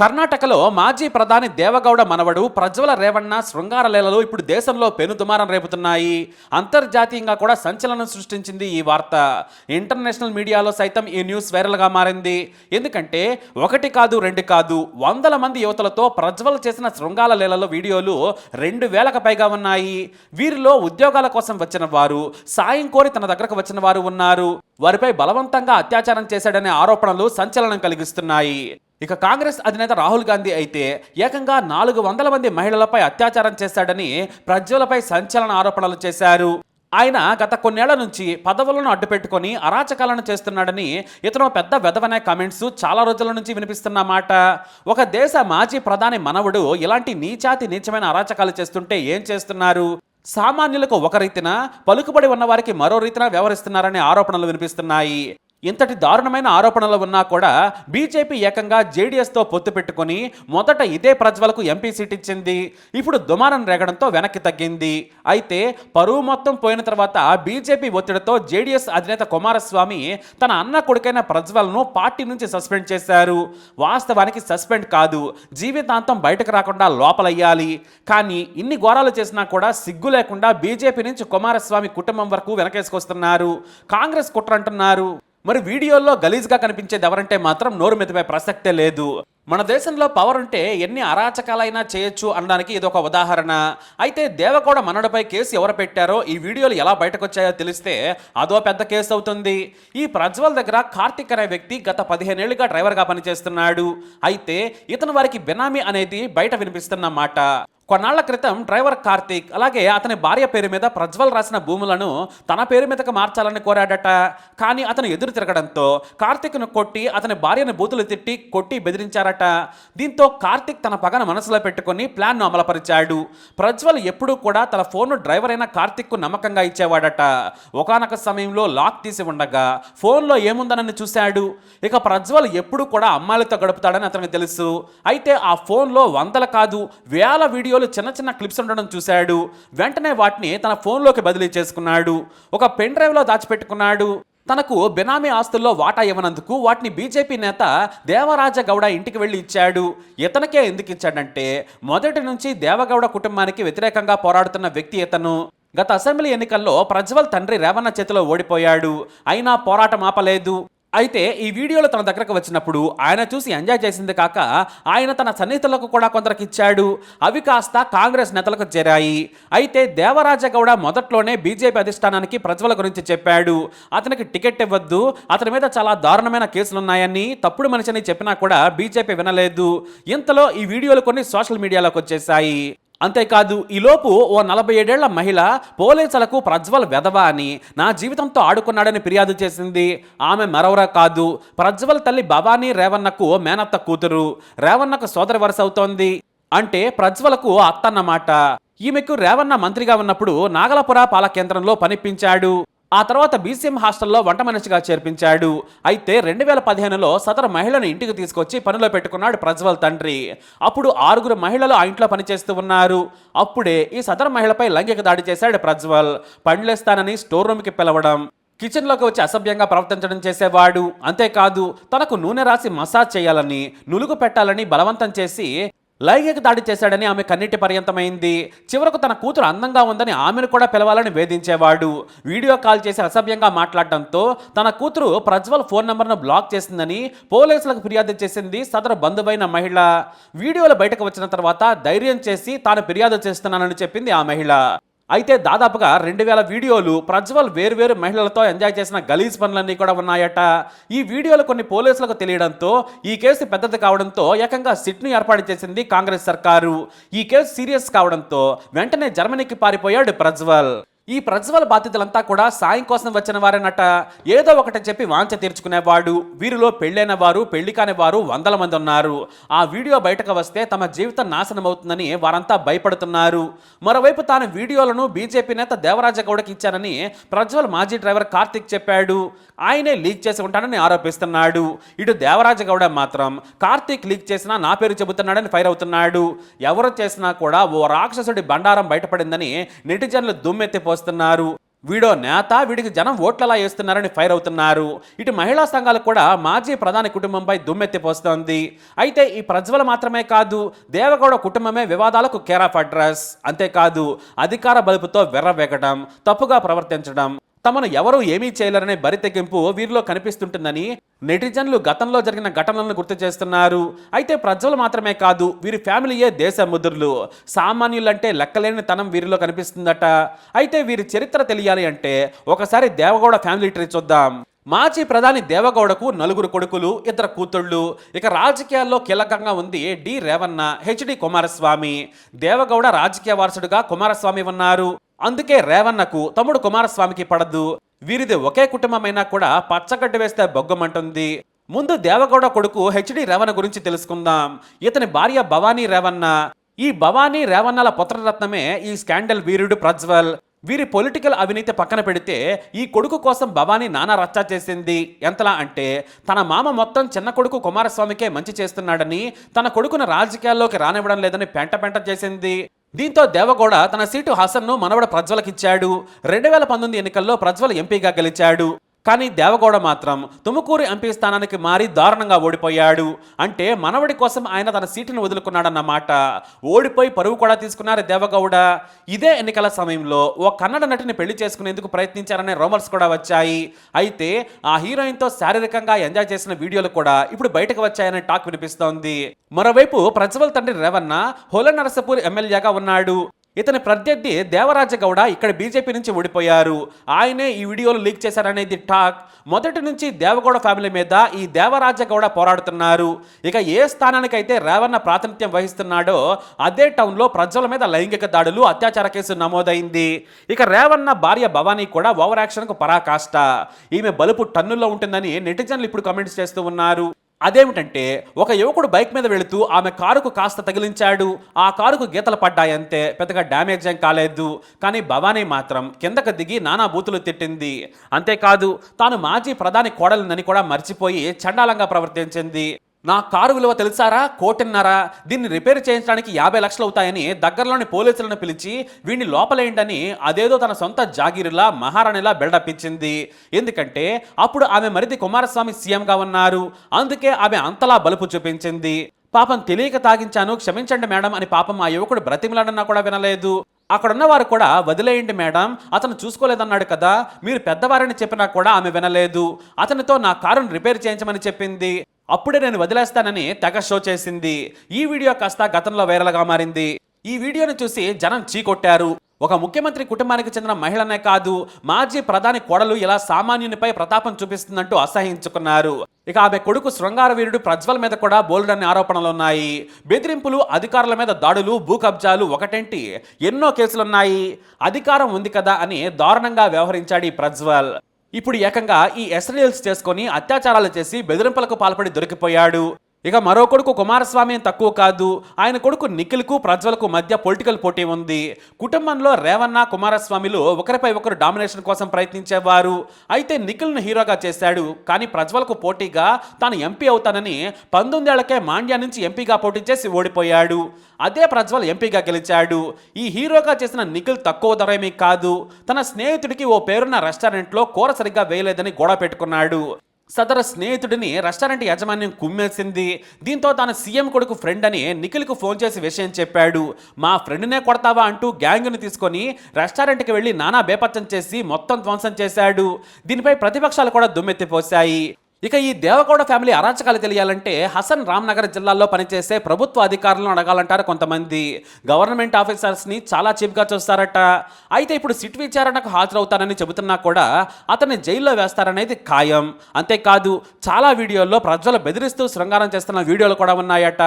కర్ణాటకలో మాజీ ప్రధాని దేవగౌడ మనవడు ప్రజ్వల రేవణ్ణ శృంగార లీలలు ఇప్పుడు దేశంలో పెనుదుమారం రేపుతున్నాయి. అంతర్జాతీయంగా కూడా సంచలనం సృష్టించింది ఈ వార్త. ఇంటర్నేషనల్ మీడియాలో సైతం ఈ న్యూస్ వైరల్గా మారింది. ఎందుకంటే ఒకటి కాదు రెండు కాదు వందల మంది యువతలతో ప్రజ్వల చేసిన శృంగాల లీలలో వీడియోలు రెండు వేలకు పైగా ఉన్నాయి. వీరిలో ఉద్యోగాల కోసం వచ్చిన వారు సాయం కోరి తన దగ్గరకు వచ్చిన వారు ఉన్నారు. వారిపై బలవంతంగా అత్యాచారం చేశాడనే ఆరోపణలు సంచలనం కలిగిస్తున్నాయి. ఇక కాంగ్రెస్ అధినేత రాహుల్ గాంధీ అయితే ఏకంగా నాలుగు వందల మంది మహిళలపై అత్యాచారం చేశాడని ప్రజ్వలపై సంచలన ఆరోపణలు చేశారు. ఆయన గత కొన్నేళ్ళ నుంచి పదవులను అడ్డుపెట్టుకొని అరాచకాలను చేస్తున్నాడని ఇతను పెద్ద వెదవనే కామెంట్స్ చాలా రోజుల నుంచి వినిపిస్తున్న మాట. ఒక దేశ మాజీ ప్రధాని మనవడు ఇలాంటి నీచాతి నీచమైన అరాచకాలు చేస్తుంటే ఏం చేస్తున్నారు? సామాన్యులకు ఒక రీతిన పలుకుబడి ఉన్న వారికి మరో రీతిన వ్యవహరిస్తున్నారనే ఆరోపణలు వినిపిస్తున్నాయి. ఇంతటి దారుణమైన ఆరోపణలు ఉన్నా కూడా బీజేపీ ఏకంగా జేడీఎస్తో పొత్తు పెట్టుకుని మొదట ఇదే ప్రజ్వలకు ఎంపీ సీట్ ఇచ్చింది. ఇప్పుడు దుమారం రేగడంతో వెనక్కి తగ్గింది. అయితే పరువు మొత్తం పోయిన తర్వాత బీజేపీ ఒత్తిడితో జేడీఎస్ అధినేత కుమారస్వామి తన అన్న కొడుకైన ప్రజ్వల్ను పార్టీ నుంచి సస్పెండ్ చేశారు. వాస్తవానికి సస్పెండ్ కాదు. జీవితాంతం బయటకు రాకుండా లోపలయ్యాలి. కానీ ఇన్ని ఘోరాలు చేసినా కూడా సిగ్గు లేకుండా బీజేపీ నుంచి కుమారస్వామి కుటుంబం వరకు వెనకేసుకొస్తున్నారు. కాంగ్రెస్ కుట్ర అంటున్నారు. మరి వీడియోల్లో గలీజ్గా కనిపించేది ఎవరంటే మాత్రం నోరు మీదపై ప్రసక్తే లేదు. మన దేశంలో పవర్ ఉంటే ఎన్ని అరాచకాలైనా చేయొచ్చు అనడానికి ఇది ఒక ఉదాహరణ. అయితే దేవగౌడ మనడపై కేసు ఎవరు పెట్టారో ఈ వీడియోలు ఎలా బయటకు వచ్చాయో తెలిస్తే అదో పెద్ద కేసు అవుతుంది. ఈ ప్రజ్వల్ దగ్గర కార్తిక్ అనే వ్యక్తి గత పదిహేనేళ్ళుగా డ్రైవర్గా పనిచేస్తున్నాడు. అయితే ఇతను వారికి బినామీ అనేది బయట వినిపిస్తున్న మాట. కొన్నాళ్ళ క్రితం డ్రైవర్ కార్తీక్ అలాగే అతని భార్య పేరు మీద ప్రజ్వల్ రాసిన భూములను తన పేరు మీదకి మార్చాలని కోరాడట. కానీ అతను ఎదురు తిరగడంతో కార్తీక్ను కొట్టి అతని భార్యను బూతులు తిట్టి కొట్టి బెదిరించారట. దీంతో కార్తీక్ తన పగన మనసులో పెట్టుకొని ప్లాన్ను అమలుపరిచాడు. ప్రజ్వల్ ఎప్పుడూ కూడా తన ఫోన్ను డ్రైవర్ అయిన కార్తీక్కు నమ్మకంగా ఇచ్చేవాడట. ఒకనొక సమయంలో లాక్ తీసి ఉండగా ఫోన్లో ఏముందనని చూశాడు. ఇక ప్రజ్వల్ ఎప్పుడూ కూడా అమ్మాయిలతో గడుపుతాడని అతనికి తెలుసు. అయితే ఆ ఫోన్లో వందల కాదు వేల వీడియో వీడియోలు చిన్న చిన్న క్లిప్స్ ఉండడం చూశాడు. వెంటనే వాటిని తన ఫోన్లోకి బదిలీ చేసుకున్నాడు. ఒక పెన్ డ్రైవ్లో దాచిపెట్టుకున్నాడు. తనకు బినామీ ఆస్తుల్లో వాటా ఇవ్వనందుకు వాటిని బీజేపీ నేత దేవరాజ గౌడ ఇంటికి వెళ్ళి ఇచ్చాడు. ఇతనికే ఎందుకు ఇచ్చాడంటే మొదటి నుంచి దేవగౌడ కుటుంబానికి వ్యతిరేకంగా పోరాడుతున్న వ్యక్తి ఇతను. గత అసెంబ్లీ ఎన్నికల్లో ప్రజ్వల్ తండ్రి రేవణ చేతిలో ఓడిపోయాడు. అయినా పోరాటం ఆపలేదు. అయితే ఈ వీడియోలో తన దగ్గరకు వచ్చినప్పుడు ఆయన చూసి ఎంజాయ్ చేసింది కాక ఆయన తన సన్నిహితులకు కూడా కొందరికి ఇచ్చాడు. అవి కాస్త కాంగ్రెస్ నేతలకు చేరాయి. అయితే దేవరాజగౌడ మొదట్లోనే బీజేపీ అధిష్టానానికి ప్రజ్వల గురించి చెప్పాడు. అతనికి టికెట్ ఇవ్వద్దు. అతని మీద చాలా దారుణమైన కేసులున్నాయని తప్పుడు మనిషిని చెప్పినా కూడా బీజేపీ వినలేదు. ఇంతలో ఈ వీడియోలు కొన్ని సోషల్ మీడియాలోకి వచ్చేసాయి అంతేకాదు ఈలోపు ఓ నలభై ఏడేళ్ళ మహిళ పోలీసులకు ప్రజ్వల్ వెధవ అని నా జీవితంతో ఆడుకున్నాడని ఫిర్యాదు చేసింది. ఆమె మరొవరా కాదు ప్రజ్వల్ తల్లి భవానీ రేవన్నకు మేనత్త కూతురు. రేవన్నకు సోదరి వరుస అవుతోంది. అంటే ప్రజ్వలకు అత్తన్నమాట. ఈమెకు రేవన్న మంత్రిగా ఉన్నప్పుడు నాగలపుర పాల కేంద్రంలో పనిపించాడు. ఆ తర్వాత బీసీఎం హాస్టల్లో వంట మనిషిగా చేర్పించాడు. అయితే రెండు వేల పదిహేనులో సదరు మహిళను ఇంటికి తీసుకొచ్చి పనిలో పెట్టుకున్నాడు ప్రజ్వల్ తండ్రి. అప్పుడు ఆరుగురు మహిళలు ఆ ఇంట్లో పనిచేస్తూ ఉన్నారు. అప్పుడే ఈ సదరు మహిళపై లైంగిక దాడి చేశాడు ప్రజ్వల్. పండ్లేస్తానని స్టోర్ రూమ్కి పిలవడం. కిచెన్లోకి వచ్చి అసభ్యంగా ప్రవర్తించడం చేసేవాడు. అంతేకాదు తనకు నూనె రాసి మసాజ్ చేయాలని నులుగు పెట్టాలని బలవంతం చేసి లైంగిక దాడి చేశాడని ఆమె కన్నీటి పర్యంతమైంది. చివరకు తన కూతురు అందంగా ఉందని ఆమెను కూడా పిలవాలని వేధించేవాడు. వీడియో కాల్ చేసి అసభ్యంగా మాట్లాడటంతో తన కూతురు ప్రజ్వల్ ఫోన్ నెంబర్ను బ్లాక్ చేసిందని పోలీసులకు ఫిర్యాదు చేసింది సదరు బంధువైన మహిళ. వీడియోలు బయటకు వచ్చిన తర్వాత ధైర్యం చేసి తాను ఫిర్యాదు చేస్తున్నానని చెప్పింది ఆ మహిళ. అయితే దాదాపుగా రెండు వేల వీడియోలు ప్రజ్వల్ వేరువేరు మహిళలతో ఎంజాయ్ చేసిన గలీజ్ పనులన్నీ కూడా ఉన్నాయట. ఈ వీడియోలు కొన్ని పోలీసులకు తెలియడంతో ఈ కేసు పెద్దది కావడంతో ఏకంగా సిట్ను ఏర్పాటు చేసింది కాంగ్రెస్ సర్కారు. ఈ కేసు సీరియస్ కావడంతో వెంటనే జర్మనీకి పారిపోయాడు ప్రజ్వల్. ఈ ప్రజ్వల బాధితులంతా కూడా సాయం కోసం వచ్చిన వారేనట ఏదో ఒకటి చెప్పి వాంఛ తీర్చుకునేవాడు. వీరిలో పెళ్ళైన వారు పెళ్ళి కాని వారు వందల మంది ఉన్నారు. ఆ వీడియో బయటకు వస్తే తమ జీవితం నాశనం అవుతుందని వారంతా భయపడుతున్నారు. మరోవైపు తాను వీడియోలను బీజేపీ నేత దేవరాజ గౌడకి ఇచ్చానని ప్రజ్వల్ మాజీ డ్రైవర్ కార్తిక్ చెప్పాడు. ఆయనే లీక్ చేసి ఉంటాడని ఆరోపిస్తున్నాడు. ఇటు దేవరాజ గౌడ మాత్రం కార్తీక్ లీక్ చేసినా నా పేరు చెబుతున్నాడని ఫైర్ అవుతున్నాడు. ఎవరు చేసినా కూడా ఓ రాక్షసుడి బండారం బయటపడిందని నెటిజన్లు దుమ్మెత్తిపోస్తున్నారు వీడో నేత వీడికి జనం ఓట్లలా వేస్తున్నారని ఫైర్ అవుతున్నారు. ఇటు మహిళా సంఘాలు కూడా మాజీ ప్రధాని కుటుంబంపై దుమ్మెత్తిపోస్తోంది అయితే ఈ ప్రజ్వల మాత్రమే కాదు దేవగౌడ కుటుంబమే వివాదాలకు కేర్ ఆఫ్ అడ్రస్. అంతేకాదు అధికార బలుపుతో వెర్రవేగడం తప్పుగా ప్రవర్తించడం తమను ఎవరూ ఏమీ చేయలేరనే బరితెగింపు వీరిలో కనిపిస్తుంటుందని నెటిజన్లు గతంలో జరిగిన ఘటనలను గుర్తు చేస్తున్నారు. అయితే ప్రజలు మాత్రమే కాదు వీరి ఫ్యామిలీయే దేశ ముద్రులు. సామాన్యులంటే లెక్కలేని తనం వీరిలో కనిపిస్తుందట. అయితే వీరి చరిత్ర తెలియాలి అంటే ఒకసారి దేవగౌడ ఫ్యామిలీ ట్రీ చూద్దాం. మాజీ ప్రధాని దేవగౌడకు నలుగురు కొడుకులు ఇద్దరు కూతుళ్ళు. ఇక రాజకీయాల్లో కీలకంగా ఉంది డి రేవన్న హెచ్డి కుమారస్వామి. దేవగౌడ రాజకీయ వారసుడుగా కుమారస్వామి ఉన్నారు. అందుకే రేవన్నకు తమ్ముడు కుమారస్వామికి పడదు వీరిది ఒకే కుటుంబమైనా కూడా పచ్చగడ్డి వేస్తే బొగ్గమంటుంది. ముందు దేవగౌడ కొడుకు హెచ్డి రేవణ గురించి తెలుసుకుందాం. ఇతని భార్య భవానీ రేవన్న. ఈ భవానీ రేవన్నల పుత్రరత్నమే ఈ స్కాండల్ వీరుడు ప్రజ్వల్. వీరి పొలిటికల్ అవినీతి పక్కన పెడితే ఈ కొడుకు కోసం భవానీ నానా రచ్చా చేసింది. ఎంతలా అంటే తన మామ మొత్తం చిన్న కొడుకు కుమారస్వామికే మంచి చేస్తున్నాడని తన కొడుకును రాజకీయాల్లోకి రానివ్వడం లేదని పెంట పెంట చేసింది. దీంతో దేవగౌడ తన సీటు హసన్ను మనవడ ప్రజ్వలకిచ్చాడు. రెండు వేల పంతొమ్మిది ఎన్నికల్లో ప్రజ్వల ఎంపీగా గెలిచాడు. కానీ దేవగౌడ మాత్రం తుముకూరు ఎంపీ స్థానానికి మారి దారుణంగా ఓడిపోయాడు. అంటే మనవడి కోసం ఆయన తన సీటును వదులుకున్నాడన్నమాట ఓడిపోయి పరువు కూడా తీసుకున్నారు దేవగౌడ. ఇదే ఎన్నికల సమయంలో ఓ కన్నడ నటిని పెళ్ళి చేసుకునేందుకు ప్రయత్నించారనే రూమర్స్ కూడా వచ్చాయి. అయితే ఆ హీరోయిన్తో శారీరకంగా ఎంజాయ్ చేసిన వీడియోలు కూడా ఇప్పుడు బయటకు వచ్చాయనే టాక్ వినిపిస్తోంది. మరోవైపు ప్రజ్వల్ తండ్రి రేవన్న హోల నరసపూర్ ఎమ్మెల్యేగా ఉన్నాడు. ఇతని ప్రత్యర్థి దేవరాజ గౌడ ఇక్కడ బీజేపీ నుంచి ఓడిపోయారు. ఆయనే ఈ వీడియోలు లీక్ చేశారనేది టాక్. మొదటి నుంచి దేవగౌడ ఫ్యామిలీ మీద ఈ దేవరాజ గౌడ పోరాడుతున్నారు. ఇక ఏ స్థానానికైతే రేవణ ప్రాతినిధ్యం వహిస్తున్నాడో అదే టౌన్లో ప్రజల మీద లైంగిక దాడులు అత్యాచార కేసు నమోదైంది. ఇక రేవణ్ణ భార్య భవానీ కూడా ఓవర్ యాక్షన్కు పరాకాష్ట. ఈమె బలుపు టన్నుల్లో ఉంటుందని నెటిజన్లు ఇప్పుడు కామెంట్స్ చేస్తూ ఉన్నారు. అదేమిటంటే ఒక యువకుడు బైక్ మీద వెళుతూ ఆమె కారుకు కాస్త తగిలించాడు. ఆ కారుకు గీతలు పడ్డాయంతే పెద్దగా డ్యామేజ్ ఏం కాలేదు. కానీ భవానీ మాత్రం కిందకు దిగి నానా బూతులు తిట్టింది. అంతేకాదు తాను మాజీ ప్రధాని కోడలిందని కూడా మర్చిపోయి చండాలంగా ప్రవర్తించింది. నా కారు విలువ తెలుసారా? కోటిన్నర. దీన్ని రిపేర్ చేయించడానికి యాభై లక్షలు అవుతాయని దగ్గరలోని పోలీసులను పిలిచి వీడిని లోపలేయండని అదేదో తన సొంత జాగీరులా మహారాణిలా బిల్డప్ ఇచ్చింది. ఎందుకంటే అప్పుడు ఆమె మరిది కుమారస్వామి సీఎంగా ఉన్నారు. అందుకే ఆమె అంతలా బలుపు చూపించింది. పాపం తెలియక తాగించాను. క్షమించండి మేడం అని పాపం ఆ యువకుడు బ్రతిమలాడన్నా కూడా వినలేదు. అక్కడున్న వారు కూడా వదిలేయండి మేడం. అతను చూసుకోలేదన్నాడు కదా. మీరు పెద్దవారని చెప్పినా కూడా ఆమె వినలేదు. అతనితో నా కారును రిపేర్ చేయించమని చెప్పింది. అప్పుడే నేను వదిలేస్తానని తెగ షో చేసింది. ఈ వీడియో కాస్త గతంలో వైరల్గా మారింది. ఈ వీడియోను చూసి జనం చీకొట్టారు ఒక ముఖ్యమంత్రి కుటుంబానికి చెందిన మహిళనే కాదు మాజీ ప్రధాని కోడలు ఇలా సామాన్యునిపై ప్రతాపం చూపిస్తుందంటూ అసహించుకున్నారు. ఇక ఆమె కొడుకు శృంగార వీరుడు ప్రజ్వల్ మీద కూడా బోల్డన్ని ఆరోపణలు ఉన్నాయి. బెదిరింపులు అధికారుల మీద దాడులు భూ కబ్జాలు ఒకటేంటి? ఎన్నో కేసులున్నాయి. అధికారం ఉంది కదా అని దారుణంగా వ్యవహరించాడు ఈ ప్రజ్వల్. ఇప్పుడు ఏకంగా ఈ ఎస్ఎల్ఎల్స్ చేసుకొని అత్యాచారాలు చేసి బెదిరింపులకు పాల్పడి దొరికిపోయాడు. ఇక మరో కొడుకు కుమారస్వామి తక్కువ కాదు. ఆయన కొడుకు నిఖిల్కు ప్రజ్వలకు మధ్య పొలిటికల్ పోటీ ఉంది. కుటుంబంలో రేవన్న కుమారస్వామిలు ఒకరిపై ఒకరు డామినేషన్ కోసం ప్రయత్నించేవారు. అయితే నిఖిల్ను హీరోగా చేశాడు. కానీ ప్రజ్వలకు పోటీగా తాను ఎంపీ అవుతానని పంతొమ్మిదేళ్ళకే మాండ్యా నుంచి ఎంపీగా పోటీ చేసి ఓడిపోయాడు. అదే ప్రజ్వల్ ఎంపీగా గెలిచాడు. ఈ హీరోగా చేసిన నిఖిల్ తక్కువ ధరేమీ కాదు. తన స్నేహితుడికి ఓ పేరున్న రెస్టారెంట్లో కూర సరిగ్గా వేయలేదని గొడవ పెట్టుకున్నాడు. సదర స్నేహితుడిని రెస్టారెంట్ యాజమాన్యం కుమ్మేసింది. దీంతో తన సీఎం కొడుకు ఫ్రెండ్ అని నిఖిల్కు ఫోన్ చేసి విషయం చెప్పాడు. మా ఫ్రెండ్నే కొడతావా? అంటూ గ్యాంగ్ను తీసుకొని రెస్టారెంట్కి వెళ్ళి నానా బేపచ్చం చేసి మొత్తం ధ్వంసం చేశాడు. దీనిపై ప్రతిపక్షాలు కూడా దుమ్మెత్తిపోశాయి. ఇక ఈ దేవగౌడ ఫ్యామిలీ అరాచకాలు తెలియాలంటే హసన్ రామ్నగర్ జిల్లాలో పనిచేసే ప్రభుత్వ అధికారులను అడగాలంటారు కొంతమంది. గవర్నమెంట్ ఆఫీసర్స్ని చాలా చీప్గా చూస్తారట. అయితే ఇప్పుడు సిట్ విచారణకు హాజరవుతానని చెబుతున్నా కూడా అతన్ని జైల్లో వేస్తారనేది ఖాయం. అంతేకాదు చాలా వీడియోల్లో ప్రజలు బెదిరిస్తూ శృంగారం చేస్తున్న వీడియోలు కూడా ఉన్నాయట.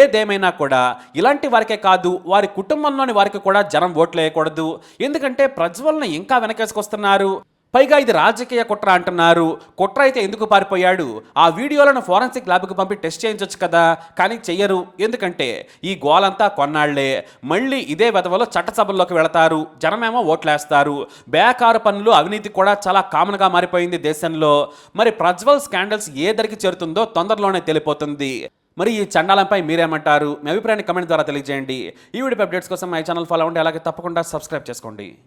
ఏదేమైనా కూడా ఇలాంటి వారికే కాదు వారి కుటుంబంలోని వారికి కూడా జనం ఓట్లు వేయకూడదు. ఎందుకంటే ప్రజ్వల్ని ఇంకా వెనకేసుకొస్తున్నారు. పైగా ఇది రాజకీయ కుట్ర అంటున్నారు. కుట్ర అయితే ఎందుకు పారిపోయాడు? ఆ వీడియోలను ఫోరెన్సిక్ ల్యాబ్కి పంపి టెస్ట్ చేయించవచ్చు కదా? కానీ చెయ్యరు. ఎందుకంటే ఈ గోలంతా కొన్నాళ్ళే. మళ్ళీ ఇదే వెధవలో చట్టసభల్లోకి వెళతారు. జనమేమో ఓట్లేస్తారు. బేకారు పనులు అవినీతి కూడా చాలా కామన్గా మారిపోయింది దేశంలో. మరి ప్రజ్వల్ స్కాండల్స్ ఏ ధరికి చేరుతుందో తొందరలోనే తెలిపోతుంది. మరి ఈ చండాలంపై మీరేమంటారు? మీ అభిప్రాయాన్ని కమెంట్ ద్వారా తెలియజేయండి. ఈ వీడియో అప్డేట్స్ కోసం మై ఛానల్ ఫాలో అవ్వండి. అలాగే తప్పకుండా సబ్స్క్రైబ్ చేసుకోండి.